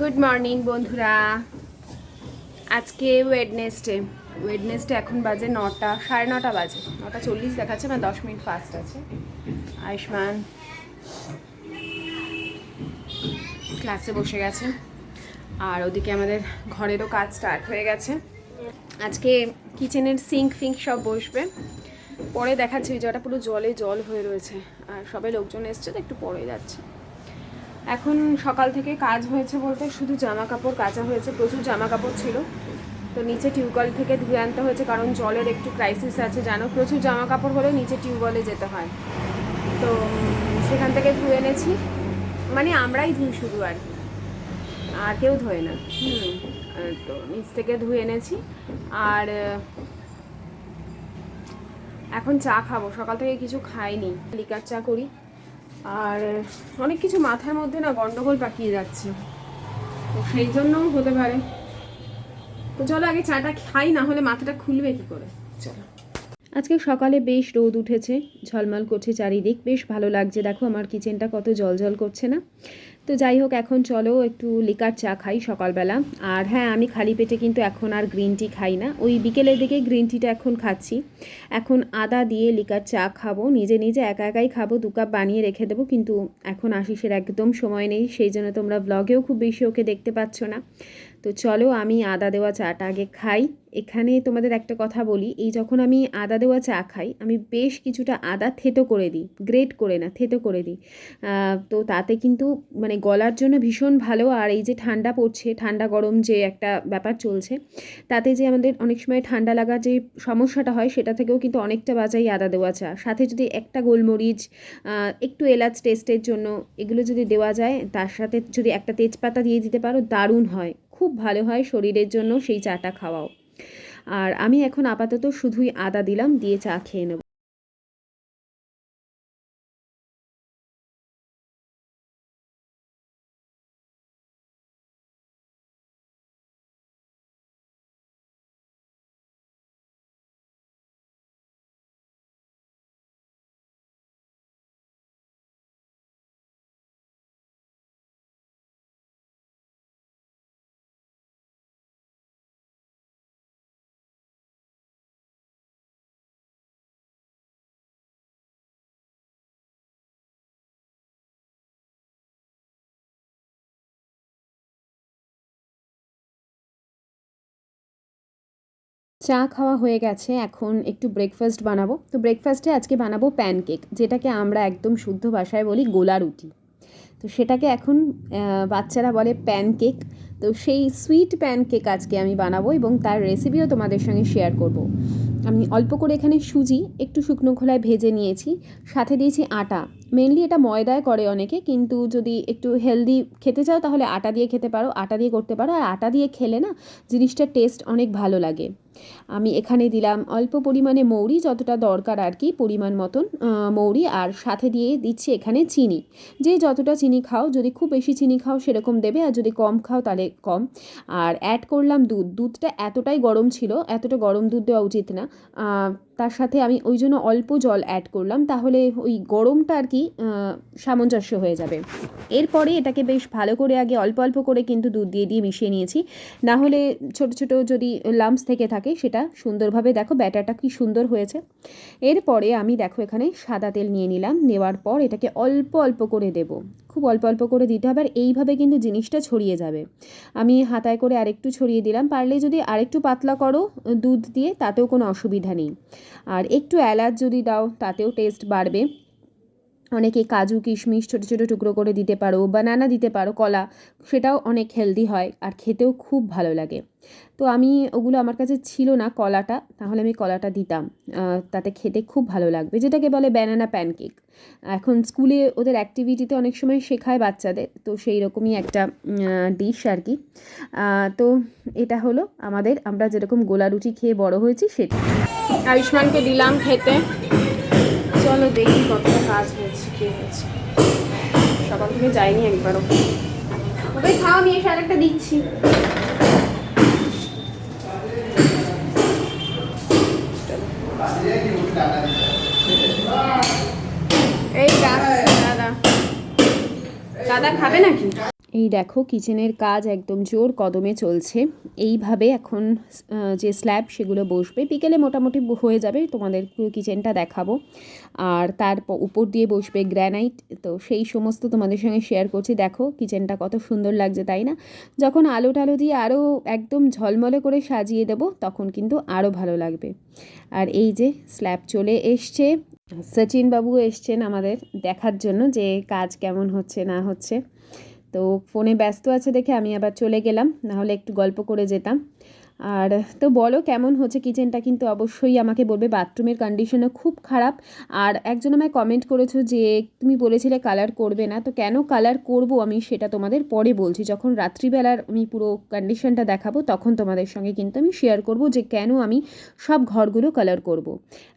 Good morning বন্ধুরা। আজকে Wednesday Wednesday এখন বাজে নটা, সাড়ে নটা বাজে। নটা চল্লিশ দেখাচ্ছে মানে দশ মিনিট ফাস্ট আছে। আয়ুষ্মান ক্লাসে বসে গেছে। আর ওদিকে আমাদের ঘরেরও কাজ স্টার্ট হয়ে গেছে। আজকে কিচেনের সিঙ্ক ফিঙ্ক সব বসবে। পরে দেখাচ্ছি, ওই জায়গাটা পুরো জলে জল হয়ে রয়েছে। আর সবাই লোকজন এসছে, তো একটু পরে যাচ্ছে। এখন সকাল থেকে কাজ হয়েছে বলতে শুধু জামা কাপড় কাচা হয়েছে, প্রচুর জামা কাপড় ছিল। তো নিচে টিউবওয়েল থেকে ধুয়ে আনতে হয়েছে, কারণ জলের একটু ক্রাইসিস আছে, জানো? প্রচুর জামা কাপড় হলে নিচে টিউবওয়েলে যেতে হয়। তো সেখান থেকে ধুয়ে এনেছি। মানে আমরাই ধুই শুধু আর কি। আর কেউ ধোয় না। তো নিচ থেকে ধুয়ে এনেছি। আর, এখন চা খাব। সকাল থেকে কিছু খাইনি। লিকার চা করি। আর অনেক কিছু মাথার মধ্যে না গন্ডগোল পাকিয়ে যাচ্ছে। তো সেই জন্যও হতে পারে। তো চলো আগে চাটা খাই, না হলে মাথাটা খুলবে কি করে? চলো। আজকে সকালে বেশ রোদ উঠেছে, ঝলমল করছে চারিদিক। বেশ ভালো লাগছে। দেখো আমার কিচেনটা কত জল জল করছে না? তো যাই হোক, এখন চলো একটু লিকার চা খাই সকালবেলা। আর হ্যাঁ আমি খালি পেটে কিন্তু এখন আর গ্রিন টি খাই না। ওই বিকেলের দিকে গ্রিন টিটা এখন খাচ্ছি। এখন আদা দিয়ে লিকার চা খাব। নিজে নিজে একা একাই খাব, দু কাপ বানিয়ে রেখে দেবো, কিন্তু এখন আশিসের একদম সময় নেই। সেই জন্য তোমরা ব্লগেও খুব বেশি ওকে দেখতে পাচ্ছ না। তো চলো আমি আদা দেওয়া চাটা আগে খাই। এখানে তোমাদের একটা কথা বলি, এই যখন আমি আদা দেওয়া চা খাই, আমি বেশ কিছুটা আদা থেতো করে দিই, গ্রেট করে না, থেতো করে দিই। তো তাতে কিন্তু মানে গলার জন্য ভীষণ ভালো, আর এই যে ঠান্ডা পড়ছে, ঠান্ডা গরম যে একটা ব্যাপার চলছে, তাতে যে আমাদের অনেক সময় ঠান্ডা লাগার যে সমস্যাটা হয়, সেটা থেকেও কিন্তু অনেকটা বাজাই আদা দেওয়া চা। সাথে যদি একটা গোলমরিচ একটু এলাচ টেস্টের জন্য এগুলো যদি দেওয়া যায়, তার সাথে যদি একটা তেজপাতা দিয়ে দিতে পারো, দারুণ হয়। খুব ভালো হয় শরীরের জন্য সেই চাটা খাওয়াও। আর আমি এখন আপাতত শুধুই আদা দিলাম, দিয়ে চা খেয়ে নেব। চা খাওয়া হয়ে গেছে, এখন একটু ব্রেকফাস্ট বানাবো। তো ব্রেকফাস্টে আজকে বানাবো প্যানকেক যেটাকে আমরা একদম শুদ্ধ ভাষায় বলি গোলা রুটি। তো সেটাকে এখন বাচ্চারা বলে প্যানকেক তো সেই সুইট প্যানকেক আজকে আমি বানাবো এবং তার রেসিপিও তোমাদের সঙ্গে শেয়ার করব। আমি অল্প করে এখানে সুজি, একটু শুকনো খোলায় ভেজে নিয়েছি, সাথে দিয়েছি আটা। মেনলি এটা ময়দায় করে অনেকে, কিন্তু যদি একটু হেলদি খেতে চাও তাহলে আটা দিয়ে খেতে পারো, আটা দিয়ে করতে পারো। আর আটা দিয়ে খেলে না জিনিসটার টেস্ট অনেক ভালো লাগে। আমি এখানে দিলাম অল্প পরিমাণে মৌরি, যতটা দরকার আর কি পরিমাণ মতন মৌরি আর সাথে দিয়ে দিচ্ছি এখানে চিনি। যে যতটা চিনি খাও, যদি খুব বেশি চিনি খাও সেরকম দেবে, আর যদি কম খাও তাহলে কম। আর অ্যাড করলাম দুধ। দুধটা এতটাই গরম ছিল, এতটা গরম দুধ দেওয়া উচিত না। তার সাথে আমি ওই জন্য অল্প জল অ্যাড করলাম, তাহলে ওই গরমটা আর কি সামঞ্জস্য হয়ে যাবে। এরপরে এটাকে বেশ ভালো করে আগে অল্প অল্প করে কিন্তু দুধ দিয়ে দিয়ে মিশিয়ে নিয়েছি। না হলে ছোট ছোট যদি লাম্পস থেকে থাকে, সেটা সুন্দরভাবে দেখো ব্যাটারটা কি সুন্দর হয়েছে। এরপরে আমি দেখো এখানে সাদা তেল নিয়ে নিলাম, নেওয়ার পর এটাকে অল্প অল্প করে দেব। খুব অল্প অল্প করে দিতে হবে, আর এইভাবে কিন্তু জিনিসটা ছড়িয়ে যাবে। আমি হাতায় করে আরেকটু ছড়িয়ে দিলাম, পারলে যদি আরেকটু পাতলা করো, দুধ দিয়ে, তাতেও কোনো অসুবিধা নেই। আর একটু এলাচ যদি দাও, তাতেও টেস্ট বাড়বে। অনেকে কাজু কিশমিশ ছোটো ছোটো টুকরো করে দিতে পারো বানানা দিতে পারো কলা সেটাও অনেক হেলদি হয় আর খেতেও খুব ভালো লাগে। তো আমি ওগুলো আমার কাছে ছিল না কলাটা তাহলে আমি কলাটা দিতাম। তাতে খেতে খুব ভালো লাগবে যেটাকে বলে ব্যানানা প্যানকেক এখন স্কুলে ওদের অ্যাক্টিভিটিতে অনেক সময় শেখায় বাচ্চাদের তো সেই রকমই একটা ডিশ আর কি। তো এটা হলো আমাদের আমরা যেরকম গোলা রুটি খেয়ে বড় হয়েছি সেটা। আয়ুষ্মানকে দিলাম খেতে। চলো দেখি কতটা কাজ হয়েছে। কে হয়েছে সকাল থেকে যাইনি একবারও। ওকে খাওয়া নিয়ে এসে আরেকটা দিচ্ছি। এই দাদা। দাদা খাবে নাকি? এই দেখো কিচেনের কাজ একদম জোর কদমে চলছে। এইভাবে এখন যে স্ল্যাব সেগুলো বসবে, বিকেলে মোটামুটি হয়ে যাবে, তোমাদের পুরো কিচেনটা দেখাবো। আর তার উপর দিয়ে বসবে গ্র্যানাইট তো সেই সমস্ত তোমাদের সঙ্গে শেয়ার করছি। দেখো কিচেনটা কত সুন্দর লাগছে, তাই না? যখন আলো টালো দিয়ে আরও একদম ঝলমলে করে সাজিয়ে দেবো, তখন কিন্তু আরও ভালো লাগবে। আর এই যে স্ল্যাব চলে এসছে। সচিন বাবু এসছেন আমাদের দেখার জন্য যে কাজ কেমন হচ্ছে, না হচ্ছে। তো ফোনে ব্যস্ত আছে দেখে আমি আবার চলে গেলাম নাহলে একটু গল্প করে যেতাম। আর তো বলো কেমন হচ্ছে কিচেনটা কিন্তু অবশ্যই আমাকে বলবে বাথরুমের কন্ডিশনও খুব খারাপ। আর একজন আমায় কমেন্ট করেছ যে, তুমি বলেছিলে কালার করবে না, তো কেন কালার করব আমি সেটা তোমাদের পরে বলছি। যখন রাত্রিবেলার আমি পুরো কন্ডিশনটা দেখাবো, তখন তোমাদের সঙ্গে কিন্তু আমি শেয়ার করব যে, কেন আমি সব ঘরগুলো কালার করব।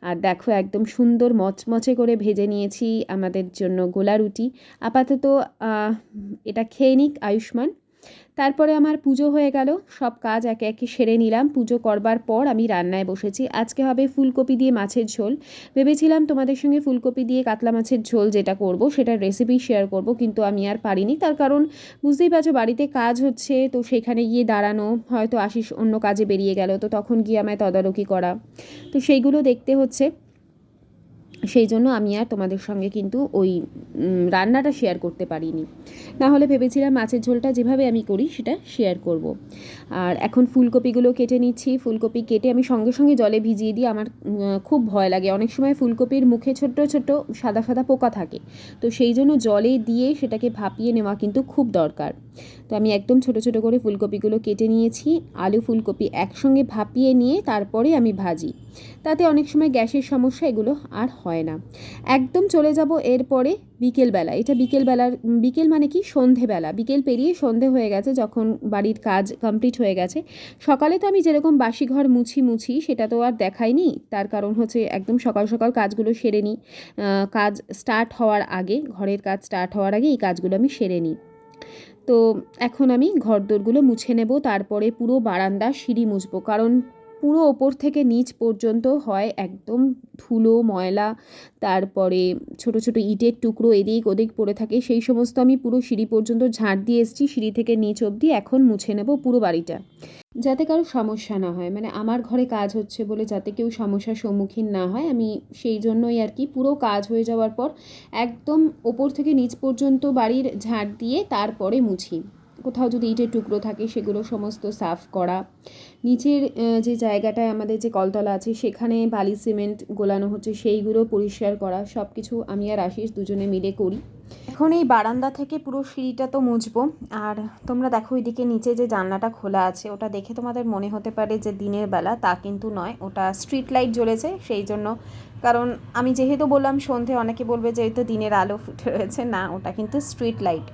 আর দেখো, একদম সুন্দর মচমচে করে ভেজে নিয়েছি আমাদের জন্য গোলা রুটি। আপাতত এটা খেয়ে নিক আয়ুষ্মান। তারপরে আমার পুজো হয়ে গেল, সব কাজ একে একে সেরে নিলাম। পুজো করবার পর আমি রান্নায় বসেছি। আজকে হবে ফুলকপি দিয়ে মাছের ঝোল। ভেবেছিলাম তোমাদের সঙ্গে ফুলকপি দিয়ে কাতলা মাছের ঝোল যেটা করব, সেটার রেসিপি শেয়ার করব, কিন্তু আমি আর পারিনি। তার কারণ বুঝতেই পারছ, বাড়িতে কাজ হচ্ছে, তো সেখানে গিয়ে দাঁড়ানো, হয়তো আশিস অন্য কাজে বেরিয়ে গেল, তো তখন গিয়ে আমায় তদারকি করা। তো সেইগুলো দেখতে হচ্ছে। সেই জন্য আমি আর তোমাদের সঙ্গে কিন্তু ওই রান্নাটা শেয়ার করতে পারিনি। না হলে ভেবেছিলাম মাছের ঝোলটা যেভাবে আমি করি সেটা শেয়ার করব। আর এখন ফুলকপিগুলো কেটে নিচ্ছি। ফুলকপি কেটে আমি সঙ্গে সঙ্গে জলে ভিজিয়ে দিই। আমার খুব ভয় লাগে। অনেক সময় ফুলকপির মুখে ছোট্ট ছোট্ট সাদা সাদা পোকা থাকে। তো সেই জন্য জলে দিয়ে সেটাকে ভাপিয়ে নেওয়া কিন্তু খুব দরকার। তো আমি একদম ছোট ছোট করে ফুলকপিগুলো কেটে নিয়েছি। আলু ফুলকপি একসঙ্গে ভাপিয়ে নিয়ে তারপরে আমি ভাজি। তাতে অনেক সময় গ্যাসের সমস্যা এগুলো আর হয় না। একদম চলে যাব এরপরে বিকেলবেলা এটা বিকেলবেলার, বিকেল মানে কি? সন্ধেবেলা। বিকেল পেরিয়ে সন্ধে হয়ে গেছে যখন বাড়ির কাজ কমপ্লিট হয়ে গেছে। সকালে তো আমি যেরকম বাসি ঘর মুছি মুছি সেটা তো আর দেখাইনি। তার কারণ হচ্ছে একদম সকাল সকাল কাজগুলো সেরে নিই। কাজ স্টার্ট হওয়ার আগে, ঘরের কাজ স্টার্ট হওয়ার আগে এই কাজগুলো আমি সেরে নিই। তো এখন আমি ঘরদোরগুলো মুছে নেব, তারপরে পুরো বারান্দা সিঁড়ি মুছবো। কারণ পুরো ওপর থেকে নিচ পর্যন্ত হয় একদম ধুলো, ময়লা, তারপরে ছোট ছোট ইটের টুকরো এদিক ওদিক পড়ে থাকে। সেই সমস্ত আমি পুরো সিঁড়ি পর্যন্ত ঝাঁট দিয়ে এসেছি, সিঁড়ি থেকে নিচ অবধি। এখন মুছে নেব পুরো বাড়িটা। যাতে কারও সমস্যা না হয় মানে আমার ঘরে কাজ হচ্ছে বলে যাতে কেউ সমস্যার সম্মুখীন না হয়, আমি সেই জন্যই আর কি পুরো কাজ হয়ে যাওয়ার পর একদম ওপর থেকে নিচ পর্যন্ত বাড়ির ঝাঁট দিয়ে তারপরে মুছি। কোথাও যদি ইটের টুকরো থাকে, সেগুলো সমস্ত সাফ করা। নিচের যে জায়গাটায় আমাদের যে কলতলা আছে, সেখানে বালি, সিমেন্ট গোলানো হচ্ছে, সেইগুলো পরিষ্কার করা। সব কিছু আমি আর আশিস দুজনে মিলে করি। এখন এই বারান্দা থেকে পুরো সিঁড়িটা তো মুছবো। আর তোমরা দেখো ওইদিকে নিচে যে জানলাটা খোলা আছে, ওটা দেখে তোমাদের মনে হতে পারে যে দিনের বেলা, তা কিন্তু নয়। ওটা স্ট্রিট লাইট জ্বলেছে, সেই জন্য। কারণ আমি যেহেতু বললাম সন্ধে, অনেকে বলবে যে এই তো দিনের আলো ফুটে রয়েছে। না, ওটা কিন্তু স্ট্রিট লাইট।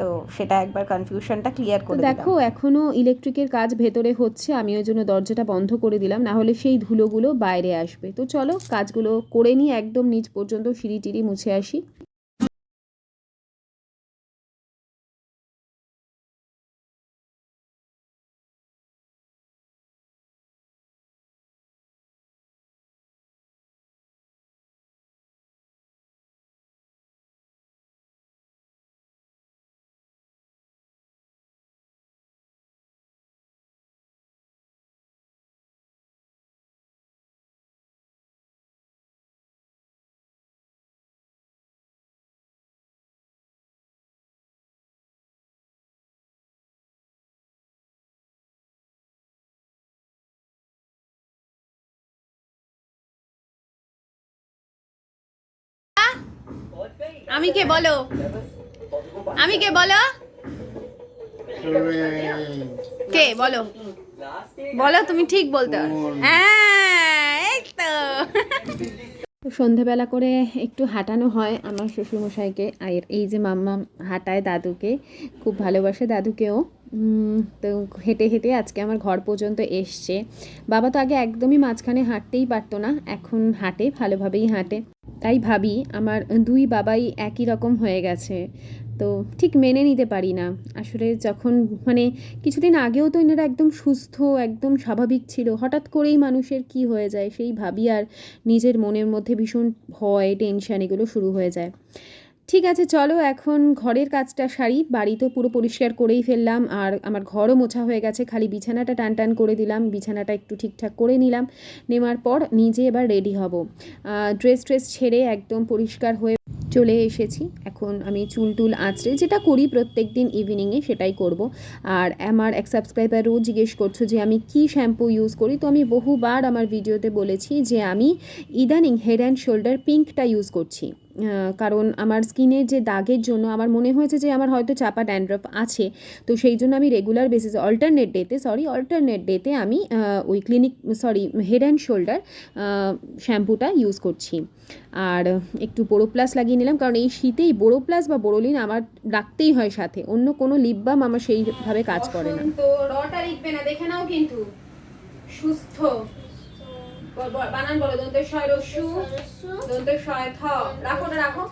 তো সেটা একবার কনফিউশনটা ক্লিয়ার করে দেখো, এখনও ইলেকট্রিকের কাজ ভেতরে হচ্ছে, আমি ওই জন্য দরজাটা বন্ধ করে দিলাম, না হলে সেই ধুলোগুলো বাইরে আসবে। তো চলো, কাজগুলো করে নিই, একদম নিচ পর্যন্ত সিঁড়ি টিড়ি মুছে আসি। আমি কে, বলো? আমি কে, বলো? কে, বলো? বলো, তুমি ঠিক বলতে হ্যাঁ সন্ধেবেলা করে একটু হাঁটানো হয় আমার শ্বশুরমশাইকে আর এই যে মাম্মা হাঁটায় দাদুকে, খুব ভালোবাসে দাদুকেও। তো হেঁটে হেঁটে আজকে আমার ঘর পর্যন্ত এসছে। বাবা তো আগে একদমই মাঝখানে হাঁটতেই পারতো না, এখন হাঁটে, ভালোভাবেই হাঁটে। তাই ভাবি আমার দুই বাবাই একই রকম হয়ে গেছে। তো ঠিক মেনে নিতে পারি না। আসলে যখন মানে কিছুদিন আগেও তো এনারা একদম সুস্থ, একদম স্বাভাবিক ছিল। হঠাৎ করেই মানুষের কি হয়ে যায় সেই ভাবি আর নিজের মনের মধ্যে ভীষণ ভয় টেনশান এগুলো শুরু হয়ে যায়। ঠিক আছে, চলো, এখন ঘরের কাজটা সারি। বাড়ি তো পুরো পরিষ্কার করেই ফেললাম, আর আমার ঘরও মোছা হয়ে গেছে। খালি বিছানাটা টান টান করে দিলাম, বিছানাটা একটু ঠিকঠাক করে নিলাম। নেওয়ার পর নিজে এবার রেডি হব। ড্রেস ট্রেস ছেড়ে একদম পরিষ্কার হয়ে চলে এসেছি। এখন আমি চুল টুল আঁচড়ে যেটা করি প্রত্যেক দিন ইভিনিংয়ে সেটাই করব। আর আমার এক সাবস্ক্রাইবার রোজ জিজ্ঞেস করছ যে, আমি কি শ্যাম্পু ইউজ করি? তো আমি বহুবার আমার ভিডিওতে বলেছি যে, আমি ইদানিং হেড অ্যান্ড শোল্ডার পিঙ্কটা ইউজ করছি। কারণ আমার স্কিনের যে দাগের জন্য আমার মনে হয়েছে যে আমার হয়তো চাপা ড্যান্ড্রফ আছে। তো সেই জন্য আমি রেগুলার বেসিসে অল্টারনেট ডেতে সরি অল্টারনেট ডেতে আমি ওই clinic sorry head and shoulder শ্যাম্পুটা ইউজ করছি। আর একটু বোরো প্লাস লাগিয়ে নিলাম, কারণ এই শীতেই বোরো প্লাস বা বোরোলিন আমার রাখতেই হয় সাথে। অন্য কোনো লিপ বাম আমার সেইভাবে কাজ করে না। তো রটা লিখবে না, দেখে নাও কিন্তু। সুস্থ। বানান বলো শয় দন্তের শয় থ। রাখো না রাখো।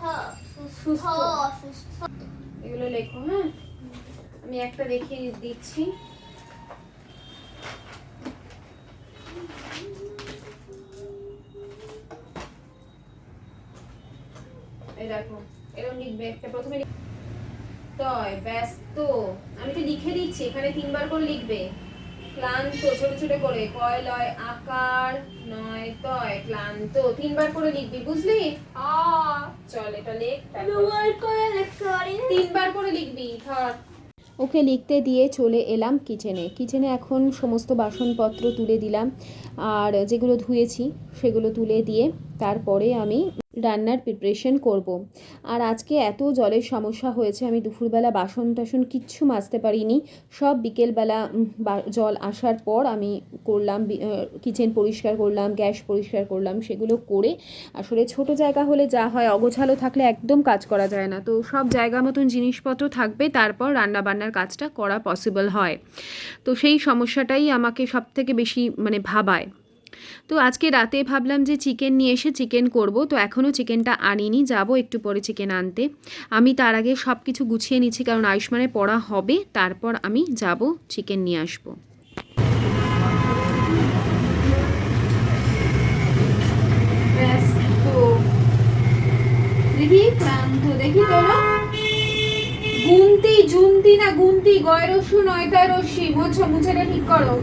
সুস্থ। এগুলো লেখো হ্যাঁ? আমি একটা দেখিয়ে দিচ্ছি। এই দেখো এরকম লিখবে একটা প্রথমে তয় ব্যস্ত। আমি তো লিখে দিচ্ছি এখানে তিনবার করে লিখবে। ক্লান্ত ছোট ছোট করে। কয় লয় আকার নয় তয়। ক্লান্ত। তিনবার করে লিখবি বুঝলি? চল এটা লেখ তিনবার করে লিখবি ধর। ওকে লিখতে দিয়ে চলে এলাম কিচেনে। কিচেনে এখন সমস্ত বাসনপত্র তুলে দিলাম। আর যেগুলো ধুয়েছি সেগুলো তুলে দিয়ে তারপরে আমি রান্নার প্রিপারেশন করব। আর আজকে এত জলের সমস্যা হয়েছে, আমি দুপুরবেলা বাসন টাসন কিচ্ছু মাজতে পারিনি। সব বিকেলবেলা জল আসার পর আমি করলাম কিচেন পরিষ্কার করলাম, গ্যাস পরিষ্কার করলাম, সেগুলো করে আসলে ছোট জায়গা হলে যা হয়, অগোছালো থাকলে একদম কাজ করা যায় না। তো সব জায়গা মতন জিনিসপত্র থাকবে, তারপর রান্না বান্নার কাজটা করা পসিবল হয়। তো সেই সমস্যাটাই আমাকে সব থেকে বেশি মানে ভাবায়। তো আজকে রাতে ভাবলাম যে চিকেন নিয়ে এসে চিকেন করব, তো এখনও চিকেনটা আনিনি, যাব একটু পরে চিকেন আনতে। আমি তার আগে সব কিছু গুছিয়ে নিচ্ছি, কারণ আয়ুষ্মানের পড়া হবে, তারপর আমি যাব চিকেন নিয়ে আসব। দেখি ক্লান্ত গুনতি, জুনতি না গুনতি, গয় রস্যু নয়টায় রশ্মি মোছো, মুছেটা ঠিক করো।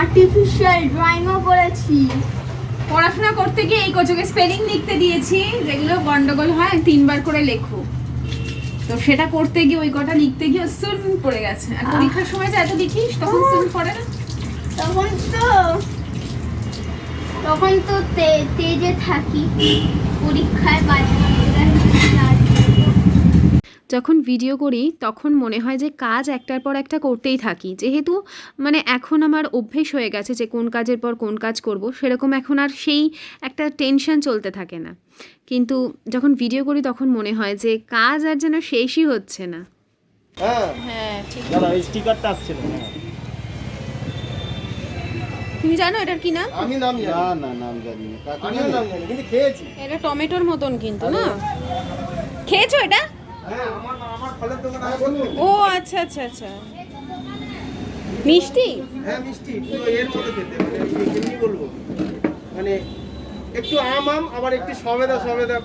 আর্টিফিশিয়াল ড্রয়িংও করেছি পড়াশোনা করতে গিয়ে এই কচুকে স্পেলিং লিখতে দিয়েছি, যেগুলো গন্ডগোল হয়, তিনবার করে লেখো। তো সেটা করতে গিয়ে ওই কটা লিখতে গিয়ে সুন পড়ে গেছে। আর পরীক্ষার সময় যে এত লিখিস, তখন সুন পড়ে না? তখন তো তখন তো তেজে থাকি পরীক্ষায় যখন ভিডিও করি তখন মনে হয় যে কাজ একটার পর একটা করতেই থাকি। যেহেতু মানে এখন আমার অভ্যেস হয়ে গেছে যে কোন কাজের পর কোন কাজ করব সেরকম এখন আর সেই একটা টেনশন চলতে থাকে না। কিন্তু যখন ভিডিও করি তখন মনে হয় যে কাজ আর যেন শেষই হচ্ছে না। হ্যাঁ। হ্যাঁ ঠিক স্টিকারটা আসছিল হ্যাঁ। তুমি জানো এটার কি নাম? আমি নাম না না নাম জানি না। কাকু আমিও জানে? নাম জানি কিন্তু খেয়েছি। এটা টমেটোর মতন কিন্তু না? খেয়েছো এটা? হ্যাঁ আমার আমার ফলের দোকান আছে। ও আচ্ছা আচ্ছা আচ্ছা। মিষ্টি? হ্যাঁ মিষ্টি। পুরো এর মতো খেতে মানে আমি কেমনি বলব? মানে একটু আম আম আবার একটু সবেদা সবেদা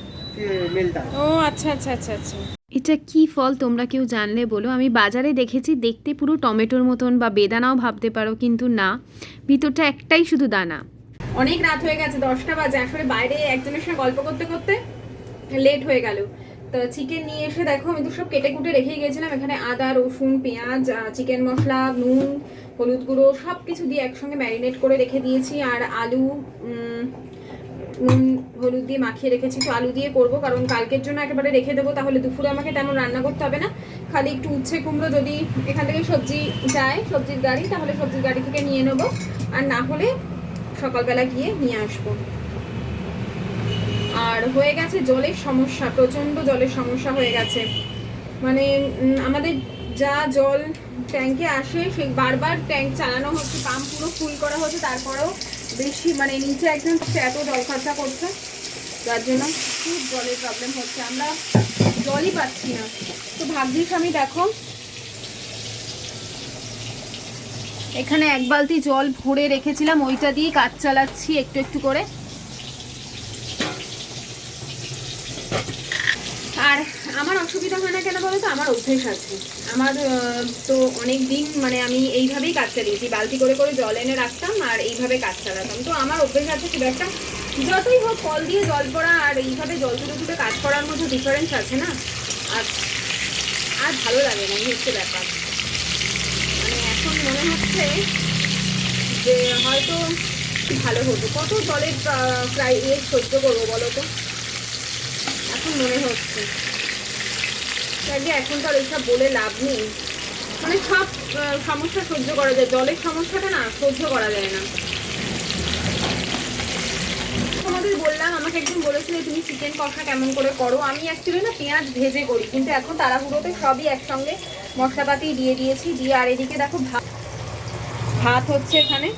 মেলটা। ও আচ্ছা আচ্ছা আচ্ছা আচ্ছা। এটা কি ফল তোমরা কেউ জানলে বলো? আমি বাজারে দেখেছি, দেখতে পুরো টমেটোর মতন বা বেদানাও ভাবতে পারো, কিন্তু না, ভিতরটা একটাই শুধু দানা। অনেক রাত হয়ে গেছে, দশটা বাজে। আসলে বাইরে একজনের সঙ্গে গল্প করতে করতে লেট হয়ে গেল। তো চিকেন নিয়ে এসে দেখো, আমি তো সব কেটে কুটে রেখে গেছিলাম। এখানে আদা, রসুন, পেঁয়াজ চিকেন মশলা, নুন, হলুদ গুঁড়ো সব কিছু দিয়ে একসঙ্গে ম্যারিনেট করে রেখে দিয়েছি। আর আলু নুন, হলুদ দিয়ে মাখিয়ে রেখেছি তো আলু দিয়ে করব, কারণ কালকের জন্য একেবারে রেখে দেবো, তাহলে দুপুরে আমাকে তেমন রান্না করতে হবে না। খালি একটু উচ্ছে কুমড়ো যদি এখান থেকে সবজি যায়, সবজির গাড়ি, তাহলে সবজির গাড়ি থেকে নিয়ে নেব। আর না হলে সকালবেলা গিয়ে নিয়ে আসব। আর হয়ে গেছে জলের সমস্যা, প্রচণ্ড জলের সমস্যা হয়ে গেছে। মানে আমাদের যা জল ট্যাঙ্কে আসে সে বারবার ট্যাঙ্ক চালানো হচ্ছে, পাম্প পুরো ফুল করা হচ্ছে, তারপরেও বেশি মানে নিচে একদম এত জল খরচা করছে যার জন্য খুব জলের প্রবলেম হচ্ছে। আমরা জলই পাচ্ছি না। তো ভাগ্যিস আমি দেখো, এখানে এক বালতি জল ভরে রেখেছিলাম, ওইটা দিয়ে কাজ চালাচ্ছি একটু একটু করে। আর আমার অসুবিধা হয় না কেন বলো তো? আমার অভ্যেস আছে। আমার তো অনেক দিন মানে আমি এইভাবেই কাজ চালিয়েছি। বালতি করে করে জল এনে রাখতাম আর এইভাবে কাজ চালাতাম। তো আমার অভ্যেস আছে খুব একটা যতই হোক কল দিয়ে জল পড়া আর এইভাবে জল তুলে তুলে কাজ করার মধ্যে ডিফারেন্স আছে না? আর আর ভালো লাগে না, এই হচ্ছে ব্যাপার। মানে এখন মনে হচ্ছে যে হয়তো ভালো হতো। কত জলের প্রায় সহ্য করব বলো তো? এখন মনে হচ্ছে। আগে এখন তো আর এইসব বলে লাভ নেই। মানে সব সমস্যা সহ্য করা যায়। জলের সমস্যাটা না সহ্য করা যায় না। তোমাদের বললাম, আমাকে একদিন বলেছিলে, তুমি চিকেন কষা কেমন করে করো? আমি অ্যাকচুয়ালি না পেঁয়াজ ভেজে করি, কিন্তু এখন তাড়াহুড়োতে সবই একসঙ্গে মশলাপাতি দিয়ে দিয়েছি। দিয়ে আর এদিকে দেখো ভাত ভাত হচ্ছে এখানে।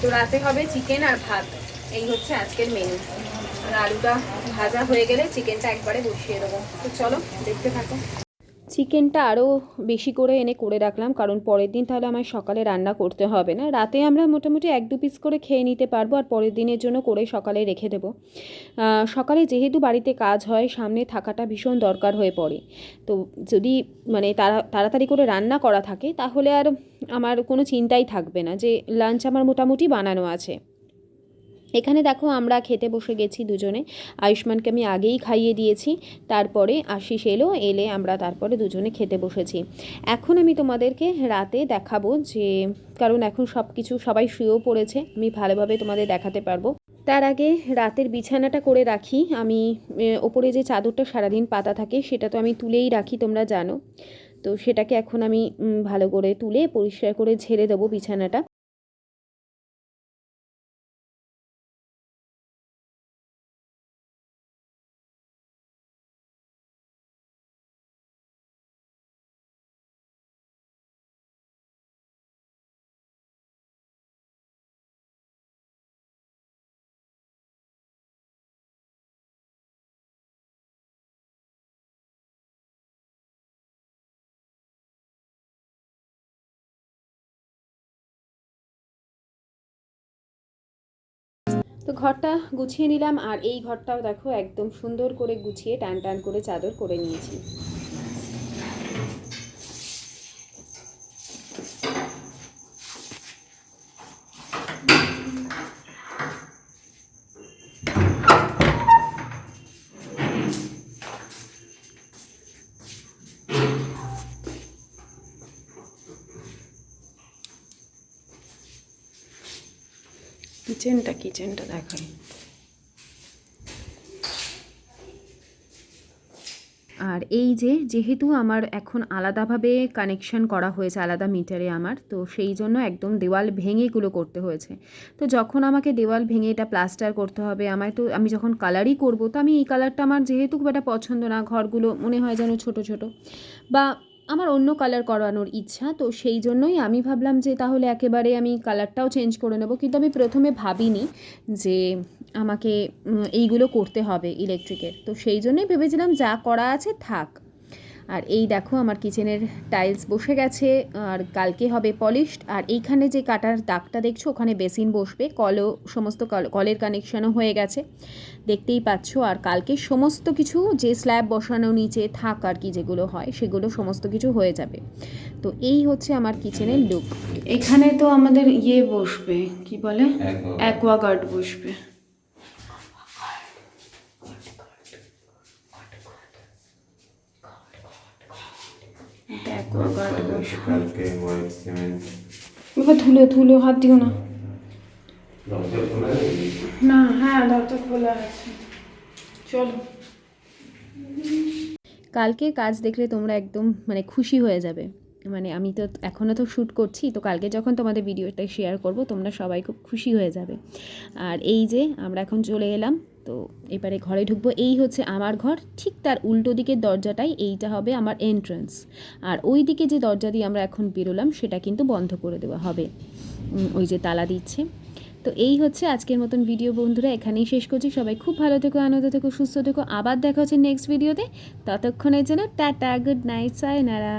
তো রাতে হবে চিকেন আর ভাত। এই হচ্ছে আজকের মেনু আর আলুটা ভাজা হয়ে গেলে চিকেনটা একবারে বসিয়ে দেবো। তো চলো, দেখতে থাকো। চিকেনটা আরও বেশি করে এনে করে রাখলাম, কারণ পরের দিন তাহলে আমার সকালে রান্না করতে হবে না। রাতে আমরা মোটামুটি এক দু পিস করে খেয়ে নিতে পারব, আর পরের দিনের জন্য করে সকালে রেখে দেবো। সকালে যেহেতু বাড়িতে কাজ হয়, সামনে থাকাটা ভীষণ দরকার হয়ে পড়ে। তো যদি মানে তাড়া তাড়াতাড়ি করে রান্না করা থাকে, তাহলে আর আমার কোনো চিন্তাই থাকবে না যে লাঞ্চ আমার মোটামুটি বানানো আছে। এখানে দেখো আমরা খেতে বসে গেছি দুজনে। আয়ুষ্মানকে আমি আগেই খাইয়ে দিয়েছি। তারপরে আশিস এলো, এলে আমরা তারপরে দুজনে খেতে বসেছি। এখন আমি তোমাদেরকে রাতে দেখাবো যে, কারণ এখন সব কিছু সবাই শুয়েও পড়েছে, আমি ভালোভাবে তোমাদের দেখাতে পারব। তার আগে রাতের বিছানাটা করে রাখি। আমি ওপরে যে চাদরটা সারাদিন পাতা থাকে, সেটা তো আমি তুলেই রাখি, তোমরা জানো। তো সেটাকে এখন আমি ভালো করে তুলে পরিষ্কার করে ঝেড়ে দেবো বিছানাটা। তো ঘরটা গুছিয়ে নিলাম আর এই ঘরটাও দেখো একদম সুন্দর করে গুছিয়ে টান টান করে চাদর করে নিয়েছি। কিচেনটা কিচেনটা দেখাই। আর এই যে যেহেতু আমার এখন আলাদাভাবে কানেকশন করা হয়েছে, আলাদা মিটারে আমার, তো সেই জন্য একদম দেওয়াল ভেঙেগুলো করতে হয়েছে। তো যখন আমাকে দেওয়াল ভেঙে এটা প্লাস্টার করতে হবে, আমায় তো আমি যখন কালারই করব, তো আমি এই কালারটা আমার যেহেতু খুব একটা পছন্দ না, ঘরগুলো মনে হয় যেন ছোট ছোট। বা আমার অন্য কালার করানোর ইচ্ছা, তো সেই জন্যই আমি ভাবলাম যে তাহলে একেবারে আমি কালারটাও চেঞ্জ করে নেব। কিন্তু আমি প্রথমে ভাবিনি যে আমাকে এইগুলো করতে হবে ইলেকট্রিকের তো সেই জন্যই ভেবেছিলাম যা করা আছে থাক। আর এই দেখো আমার কিচেনের টাইলস বসে গেছে আর কালকে হবে পলিশড আর এইখানে যে কাটার দাগটা দেখছ ওখানে বেসিন বসবে কলও সমস্ত কল- কলের কানেকশনও হয়ে গেছে দেখতেই পাচ্ছ আর কালকে সমস্ত কিছু যে স্ল্যাব বসানো নিচে থাক আর কি যেগুলো হয় সেগুলো সমস্ত কিছু হয়ে যাবে। তো এই হচ্ছে আমার কিচেনের লুক এখানে তো আমাদের ইয়ে বসবে কি বলে? অ্যাকোয়াগার্ড বসবে অ্যাকোয়াগার্ড বসবে কালকে হোয়াইট সিমেন্ট এবার ধুলো ধুলো হাত দিও না? না হ্যাঁ দরজা খোলা আছে। চলো। কালকের কাজ দেখলে তোমরা একদম মানে খুশি হয়ে যাবে। মানে আমি তো এখনও তো শ্যুট করছি তো কালকে যখন তোমাদের ভিডিওটা শেয়ার করব তোমরা সবাই খুব খুশি হয়ে যাবে। আর এই যে আমরা এখন চলে এলাম তো এবারে ঘরে ঢুকবো। এই হচ্ছে আমার ঘর, ঠিক তার উল্টো দিকের দরজাটাই, এইটা হবে আমার এন্ট্রান্স আর ওই দিকে যে দরজা দিয়ে আমরা এখন বেরোলাম, সেটা কিন্তু বন্ধ করে দেওয়া হবে। ওই যে তালা দিচ্ছে। তো এই হচ্ছে আজকের মতন ভিডিও বন্ধুরা, এখানেই শেষ করছি। সবাই খুব ভালো থেকো, আনন্দ থেকো, সুস্থ থেকো। আবার দেখা হচ্ছে নেক্সট ভিডিওতে ততক্ষণের জন্য টাটা গুড নাইট সায়নারা